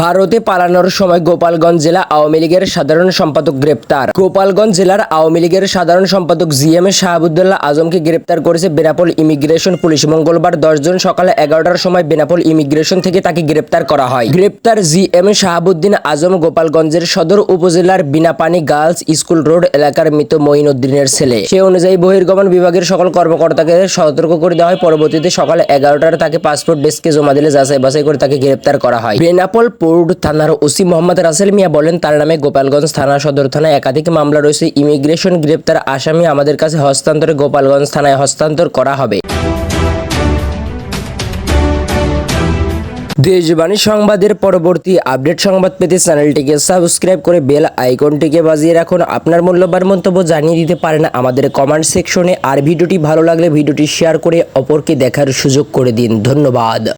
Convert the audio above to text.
ভারতে পালানোর সময় গোপালগঞ্জ জেলা আওয়ামী লীগের সাধারণ সম্পাদক গ্রেপ্তার। গোপালগঞ্জ জেলার আওয়ামী লীগের সাধারণ সম্পাদক জি এম শাহাবুদ্দোল্লাহ আজমকে গ্রেপ্তার করেছে বেনাপোল ইমিগ্রেশন পুলিশ। মঙ্গলবার দশ জন সকালে এগারোটার সময় বেনাপোল ইমিগ্রেশন থেকে তাকে গ্রেপ্তার করা হয়। গ্রেপ্তার জি এম শাহাবুদ্দিন আজম গোপালগঞ্জের সদর উপজেলার বিনাপানি গার্লস স্কুল রোড এলাকার মৃত মঈনুদ্দিনের ছেলে। সে অনুযায়ী বহির্গমন বিভাগের সকল কর্মকর্তাকে সতর্ক করে দেওয়া হয়। পরবর্তীতে সকাল এগারোটার তাকে পাসপোর্ট ডেস্কে জমা দিলে যাচাই বাছাই করে তাকে গ্রেপ্তার করা হয়। বেনাপোল পোর্ট থানার ওসি মোহাম্মদ রাসেল মিয়া বলেন, তার নামে গোপালগঞ্জ থানা সদর থানায় একাধিক মামলা রয়েছে। ইমিগ্রেশন গ্রেপ্তার আসামি আমাদের কাছে হস্তান্তরে গোপালগঞ্জ থানায় হস্তান্তর করা হবে। দেশবাণী সংবাদের পরবর্তী আপডেট সংবাদ পেতে চ্যানেলটিকে সাবস্ক্রাইব করে বেল আইকনটিকে বাজিয়ে রাখুন। আপনার মূল্যবান মন্তব্য জানিয়ে দিতে পারেন আমাদের কমেন্ট সেকশনে। আর ভিডিওটি ভালো লাগলে ভিডিওটি শেয়ার করে অপরকে দেখার সুযোগ করে দিন। ধন্যবাদ।